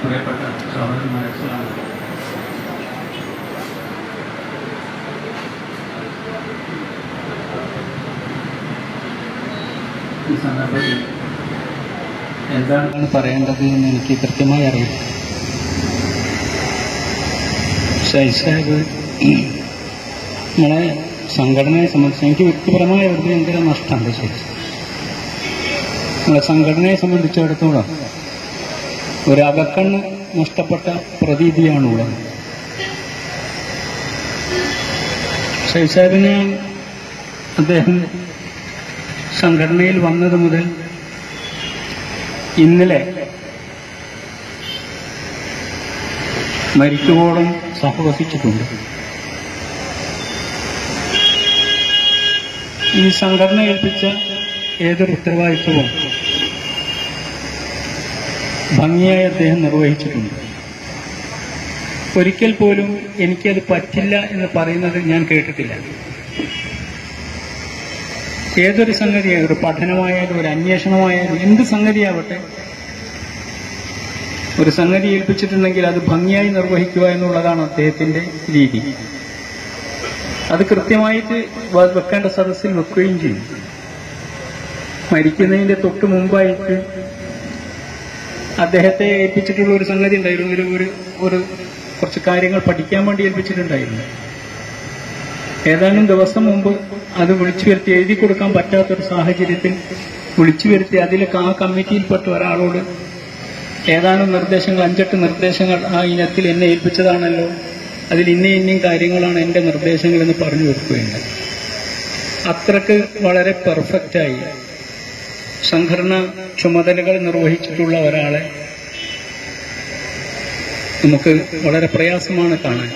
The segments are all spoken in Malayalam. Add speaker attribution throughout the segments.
Speaker 1: പ്രിയപ്പെട്ട സഹോദരന്മാരെ ഈ സന്ദർഭത്തിൽ എന്താണ് പറയേണ്ടത് എന്ന് എനിക്ക് കൃത്യമായി അറിയാം ഷൈ സാഹിബ് നമ്മളെ സംഘടനയെ സംബന്ധിച്ച് എനിക്ക് വ്യക്തിപരമായ ഒരു ഭയങ്കര നഷ്ടമുണ്ട് ശരി നമ്മളെ സംഘടനയെ സംബന്ധിച്ചിടത്തോളം ഒരു അകക്കണ്ണ് നഷ്ടപ്പെട്ട പ്രതീതിയാണുള്ളത്. ഷൈസാബിനെ അദ്ദേഹം സംഘടനയിൽ വന്നത് മുതൽ ഇന്നലെ മരിക്കുവോളം സഹവസിച്ചിട്ടുണ്ട്. ഈ സംഘടന ഏൽപ്പിച്ച ഏതൊരു ഉത്തരവാദിത്വവും ഭംഗിയായി അദ്ദേഹം നിർവഹിച്ചിട്ടുണ്ട്. ഒരിക്കൽ പോലും എനിക്കത് പറ്റില്ല എന്ന് പറയുന്നത് ഞാൻ കേട്ടിട്ടില്ല. ഏതൊരു സംഗതിയായാലും ഒരു പഠനമായാലും ഒരു അന്വേഷണമായാലും എന്ത് സംഗതിയാവട്ടെ ഒരു സംഗതി ഏൽപ്പിച്ചിട്ടുണ്ടെങ്കിൽ അത് ഭംഗിയായി നിർവഹിക്കുക എന്നുള്ളതാണ് അദ്ദേഹത്തിന്റെ രീതി. അത് കൃത്യമായിട്ട് വെക്കേണ്ട സദസ്സിൽ വെക്കുകയും ചെയ്യും. മരിക്കുന്നതിന്റെ തൊട്ട് മുമ്പായിട്ട് അദ്ദേഹത്തെ ഏൽപ്പിച്ചിട്ടുള്ള ഒരു സംഗതി ഉണ്ടായിരുന്നു. ഒരു ഒരു ഒരു കുറച്ച് കാര്യങ്ങൾ പഠിക്കാൻ വേണ്ടി ഏൽപ്പിച്ചിട്ടുണ്ടായിരുന്നു. ഏതാനും ദിവസം മുമ്പ് അത് വിളിച്ചു വരുത്തി എഴുതി കൊടുക്കാൻ പറ്റാത്തൊരു സാഹചര്യത്തിൽ വിളിച്ചു വരുത്തി അതിൽ ആ കമ്മിറ്റിയിൽപ്പെട്ട ഒരാളോട് ഏതാനും നിർദ്ദേശങ്ങൾ അഞ്ചെട്ട് നിർദ്ദേശങ്ങൾ ആ ഇനത്തിൽ എന്നെ ഏൽപ്പിച്ചതാണല്ലോ അതിൽ ഇന്ന ഇന്നയും കാര്യങ്ങളാണ് എന്റെ നിർദ്ദേശങ്ങളെന്ന് പറഞ്ഞു കൊടുക്കുകയുണ്ട് അത്രയ്ക്ക് വളരെ പെർഫെക്റ്റായി. സംഘടന ചുമതലകൾ നിർവഹിച്ചിട്ടുള്ള ഒരാളെ നമുക്ക് വളരെ പ്രയാസമാണ് കാണാൻ.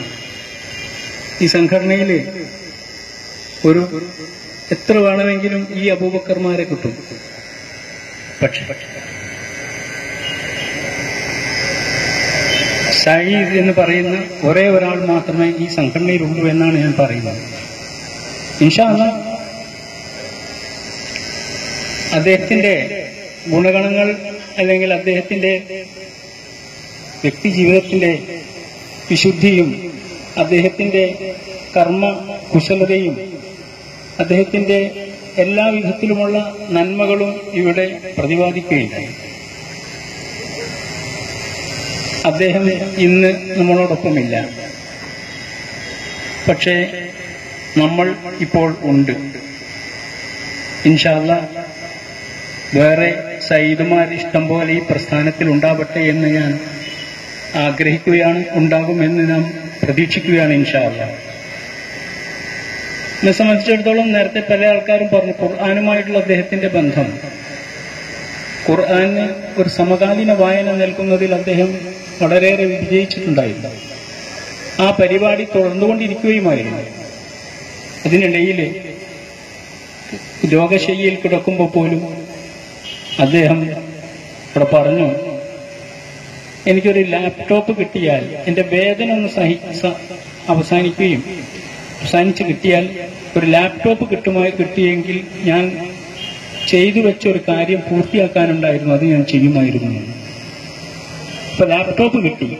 Speaker 1: ഈ സംഘടനയിൽ ഒരു എത്ര വേണമെങ്കിലും ഈ അബൂബക്കർമാരെ കിട്ടും. പക്ഷെ സയീദ് എന്ന് പറയുന്ന ഒരേ ഒരാൾ മാത്രമേ ഈ സംഘടനയിലുള്ളൂ എന്നാണ് ഞാൻ പറയുന്നത്. ഇൻഷാ അദ്ദേഹത്തിന്റെ ഗുണഗണങ്ങൾ അല്ലെങ്കിൽ അദ്ദേഹത്തിന്റെ വ്യക്തി ജീവിതത്തിന്റെ വിശുദ്ധിയും അദ്ദേഹത്തിന്റെ കർമ്മ കുശലതയും അദ്ദേഹത്തിന്റെ എല്ലാ വിധത്തിലുമുള്ള നന്മകളും ഇവിടെ പ്രതിപാദിക്കുകയുണ്ടായി. അദ്ദേഹം ഇന്ന് നമ്മളോടൊപ്പമില്ല. പക്ഷേ നമ്മൾ ഇപ്പോൾ ഉണ്ട്. ഇൻഷാല്ല വേറെ സയ്യിദുമാർ ഇഷ്ടം പോലെ ഈ പ്രസ്ഥാനത്തിൽ ഉണ്ടാവട്ടെ എന്ന് ഞാൻ ആഗ്രഹിക്കുകയാണ് ഉണ്ടാകുമെന്ന് നാം പ്രതീക്ഷിക്കുകയാണ് ഇൻഷാല്ല എന്നെ സംബന്ധിച്ചിടത്തോളം നേരത്തെ പല ആൾക്കാരും പറഞ്ഞു ഖുർആാനുമായിട്ടുള്ള അദ്ദേഹത്തിന്റെ ബന്ധം. ഖുർആാന് ഒരു സമകാലീന വായന നൽകുന്നതിൽ അദ്ദേഹം വളരെയേറെ വിജയിച്ചിട്ടുണ്ടായിരുന്നു. ആ പരിപാടി തുടർന്നുകൊണ്ടിരിക്കുകയുമായിരുന്നു. അതിനിടയിൽ രോഗശയ്യയിൽ കിടക്കുമ്പോൾ പോലും അദ്ദേഹം ഇവിടെ പറഞ്ഞു എനിക്കൊരു ലാപ്ടോപ്പ് കിട്ടിയാൽ എന്റെ വേദന ഒന്ന് സഹി അവസാനിക്കുകയും അവസാനിച്ച് കിട്ടിയാൽ ഒരു ലാപ്ടോപ്പ് കിട്ടുമായി കിട്ടിയെങ്കിൽ ഞാൻ ചെയ്തു വെച്ച ഒരു കാര്യം പൂർത്തിയാക്കാനുണ്ടായിരുന്നു അത് ഞാൻ ചെയ്യുമായിരുന്നു. ഇപ്പൊ ലാപ്ടോപ്പ് കിട്ടി.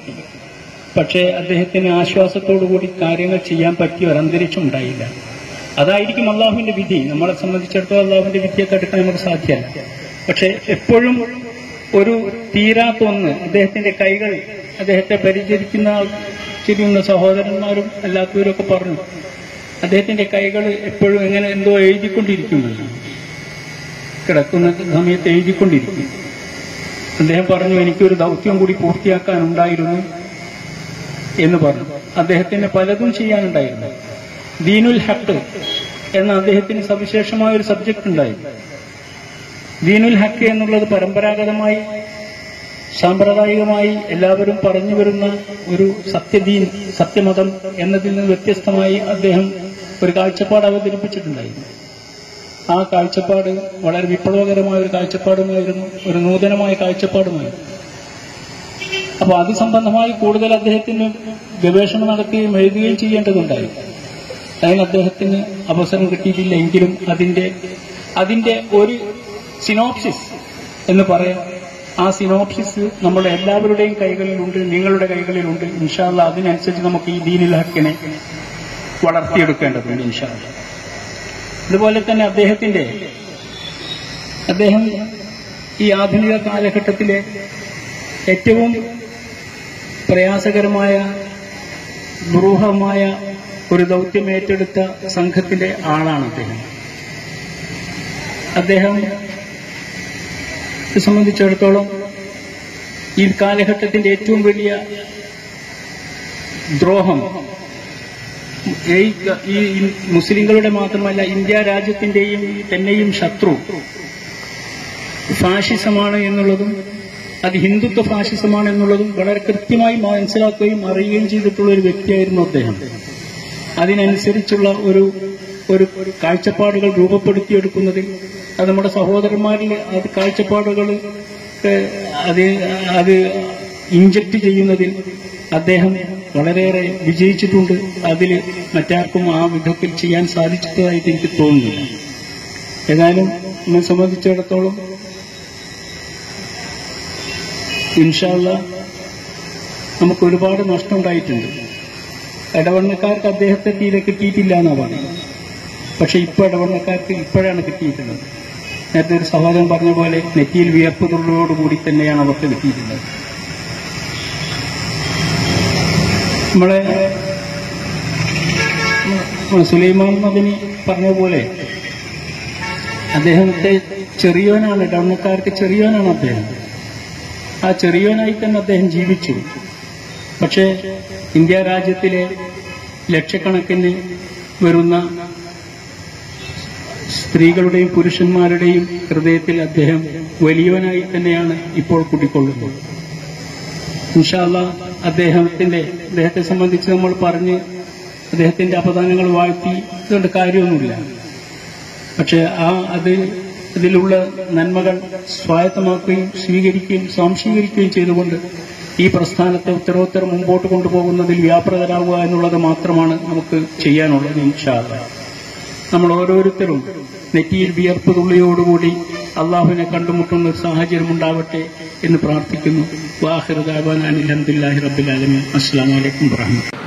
Speaker 1: പക്ഷേ അദ്ദേഹത്തിന് ആശ്വാസത്തോടു കൂടി കാര്യങ്ങൾ ചെയ്യാൻ പറ്റിയ ഒരു അന്തരീക്ഷം ഉണ്ടായില്ല. അതായിരിക്കും അള്ളാഹുവിന്റെ വിധി. നമ്മളെ സംബന്ധിച്ചിടത്തോളം അള്ളാഹുവിന്റെ വിധിയൊക്കെ എടുക്കാൻ നമുക്ക് സാധ്യമല്ല. പക്ഷെ എപ്പോഴും ഒരു തീരാത്ത ഒന്ന് അദ്ദേഹത്തിന്റെ കൈകൾ അദ്ദേഹത്തെ പരിചരിക്കുന്ന ചിരിയുന്ന സഹോദരന്മാരും അല്ലാത്തവരും ഒക്കെ പറഞ്ഞു അദ്ദേഹത്തിന്റെ കൈകൾ എപ്പോഴും എങ്ങനെ എന്തോ എഴുതിക്കൊണ്ടിരിക്കുന്നു. കിടക്കുന്ന സമയത്ത് എഴുതിക്കൊണ്ടിരിക്കും അദ്ദേഹം പറഞ്ഞു എനിക്കൊരു ദൗത്യം കൂടി പൂർത്തിയാക്കാനുണ്ടായിരുന്നു എന്ന് പറഞ്ഞു. അദ്ദേഹത്തിന് പലതും ചെയ്യാനുണ്ടായിരുന്നു. ദീനുൽ ഹക്ക് എന്ന അദ്ദേഹത്തിന് സവിശേഷമായ ഒരു സബ്ജക്ട് ഉണ്ടായിരുന്നു. ദീനുൽ ഹക്ക് എന്നുള്ളത് പരമ്പരാഗതമായി സാമ്പ്രദായികമായി എല്ലാവരും പറഞ്ഞു വരുന്ന ഒരു സത്യദീൻ സത്യമതം എന്നതിൽ നിന്ന് വ്യത്യസ്തമായി അദ്ദേഹം ഒരു കാഴ്ചപ്പാട് അവതരിപ്പിച്ചിട്ടുണ്ടായിരുന്നു. ആ കാഴ്ചപ്പാട് വളരെ വിപ്ലവകരമായ ഒരു കാഴ്ചപ്പാടുമായിരുന്നു ഒരു നൂതനമായ കാഴ്ചപ്പാടുമായിരുന്നു. അപ്പൊ അത് സംബന്ധമായി കൂടുതൽ അദ്ദേഹത്തിന് ഗവേഷണം നടത്തുകയും എഴുതുകയും ചെയ്യേണ്ടതുണ്ടായി. അതിന് അദ്ദേഹത്തിന് അവസരം കിട്ടിയിട്ടില്ല എങ്കിലും അതിന്റെ അതിന്റെ ഒരു സിനോപ്സിസ് എന്ന് പറയാം. ആ സിനോപ്സിസ് നമ്മുടെ എല്ലാവരുടെയും കൈകളിലുണ്ട് നിങ്ങളുടെ കൈകളിലുണ്ട്. ഇൻഷാല്ല അതിനനുസരിച്ച് നമുക്ക് ഈ ദീനിൽ ഹക്കിനെ വളർത്തിയെടുക്കേണ്ടതുണ്ട് ഇൻഷാല്ല അതുപോലെ തന്നെ അദ്ദേഹത്തിന്റെ അദ്ദേഹം ഈ ആധുനിക കാലഘട്ടത്തിലെ ഏറ്റവും പ്രയാസകരമായ ദുരൂഹമായ ഒരു ദൗത്യം ഏറ്റെടുത്ത സംഘത്തിന്റെ ആളാണ് അദ്ദേഹം. അദ്ദേഹം സംബന്ധിച്ചിടത്തോളം ഈ കാലഘട്ടത്തിന്റെ ഏറ്റവും വലിയ ദ്രോഹം ഈ മുസ്ലിങ്ങളുടെ മാത്രമല്ല ഇന്ത്യ രാജ്യത്തിന്റെയും തന്നെയും ശത്രു ഫാഷിസമാണ് എന്നുള്ളതും അത് ഹിന്ദുത്വ ഫാഷിസമാണ് എന്നുള്ളതും വളരെ കൃത്യമായി മനസ്സിലാക്കുകയും അറിയുകയും ചെയ്തിട്ടുള്ള ഒരു വ്യക്തിയായിരുന്നു അദ്ദേഹം. അതിനനുസരിച്ചുള്ള ഒരു ഒരു കാഴ്ചപ്പാടുകൾ രൂപപ്പെടുത്തിയെടുക്കുന്നതിൽ അത് നമ്മുടെ സഹോദരന്മാരിൽ അത് കാഴ്ചപ്പാടുകൾ അത് അത് ഇഞ്ചക്ട് ചെയ്യുന്നതിൽ അദ്ദേഹം വളരെയേറെ വിജയിച്ചിട്ടുണ്ട്. അതിൽ മറ്റാർക്കും ആ വിധത്തിൽ ചെയ്യാൻ സാധിച്ചതായിട്ട് എനിക്ക് തോന്നുന്നില്ല. ഏതായാലും എന്നെ സംബന്ധിച്ചിടത്തോളം ഇൻഷാല്ല നമുക്ക് ഒരുപാട് നഷ്ടമുണ്ടായിട്ടുണ്ട്. ഇടവണ്ണക്കാർക്ക് അദ്ദേഹത്തെ തീരെ കിട്ടിയിട്ടില്ല എന്നാണ് പറയുന്നത്. പക്ഷെ ഇപ്പൊ ഇടവണ്ണക്കാർക്ക് ഇപ്പോഴാണ് കിട്ടിയിട്ടുള്ളത്. നേരത്തെ ഒരു സഹോദരൻ പറഞ്ഞ പോലെ നെറ്റിയിൽ വിയർപ്പ് തുള്ളിയോടുകൂടി തന്നെയാണ് അവർക്ക് കിട്ടിയിട്ടുള്ളത്. നമ്മളെ സുലൈമാൻ നബിനി പറഞ്ഞ പോലെ അദ്ദേഹത്തെ ചെറിയവനാണ് ഇടവണ്ണക്കാർക്ക് ചെറിയവനാണ് അദ്ദേഹം. ആ ചെറിയോനായി തന്നെ അദ്ദേഹം ജീവിച്ചു. പക്ഷേ ഇന്ത്യ രാജ്യത്തിലെ ലക്ഷക്കണക്കിന് വരുന്ന സ്ത്രീകളുടെയും പുരുഷന്മാരുടെയും ഹൃദയത്തിൽ അദ്ദേഹം വലിയവനായി തന്നെയാണ് ഇപ്പോൾ കൂട്ടിക്കൊള്ളുന്നത്. ഇൻഷാല്ല അദ്ദേഹത്തിന്റെ അദ്ദേഹത്തെ സംബന്ധിച്ച് നമ്മൾ പറഞ്ഞ് അദ്ദേഹത്തിന്റെ അപദാനങ്ങൾ വാഴ്ത്തി ഇതുകൊണ്ട് കാര്യമൊന്നുമില്ല. പക്ഷെ ആ അത് അതിലുള്ള നന്മകൾ സ്വായത്തമാക്കുകയും സ്വീകരിക്കുകയും സ്വാംശീകരിക്കുകയും ചെയ്തുകൊണ്ട് ഈ പ്രസ്ഥാനത്തെ ഉത്തരോത്തരം മുമ്പോട്ട് കൊണ്ടുപോകുന്നതിൽ വ്യാപൃതരാകുക എന്നുള്ളത് മാത്രമാണ് നമുക്ക് ചെയ്യാനുള്ളത് ഇൻഷാല്ല നമ്മൾ ഓരോരുത്തരും നെറ്റിയിൽ വിയർപ്പ് തുള്ളിയോടുകൂടി അള്ളാഹുവിനെ കണ്ടുമുട്ടുന്ന ഒരു സാഹചര്യം ഉണ്ടാവട്ടെ എന്ന് പ്രാർത്ഥിക്കുന്നു. വാഹിറുദാബാൻ അനിൽ അലഹദില്ലാഹി റബ്ബിൽ ആലമീൻ. അസ്സാം വലൈക്കും വാഹമത്തുള്ള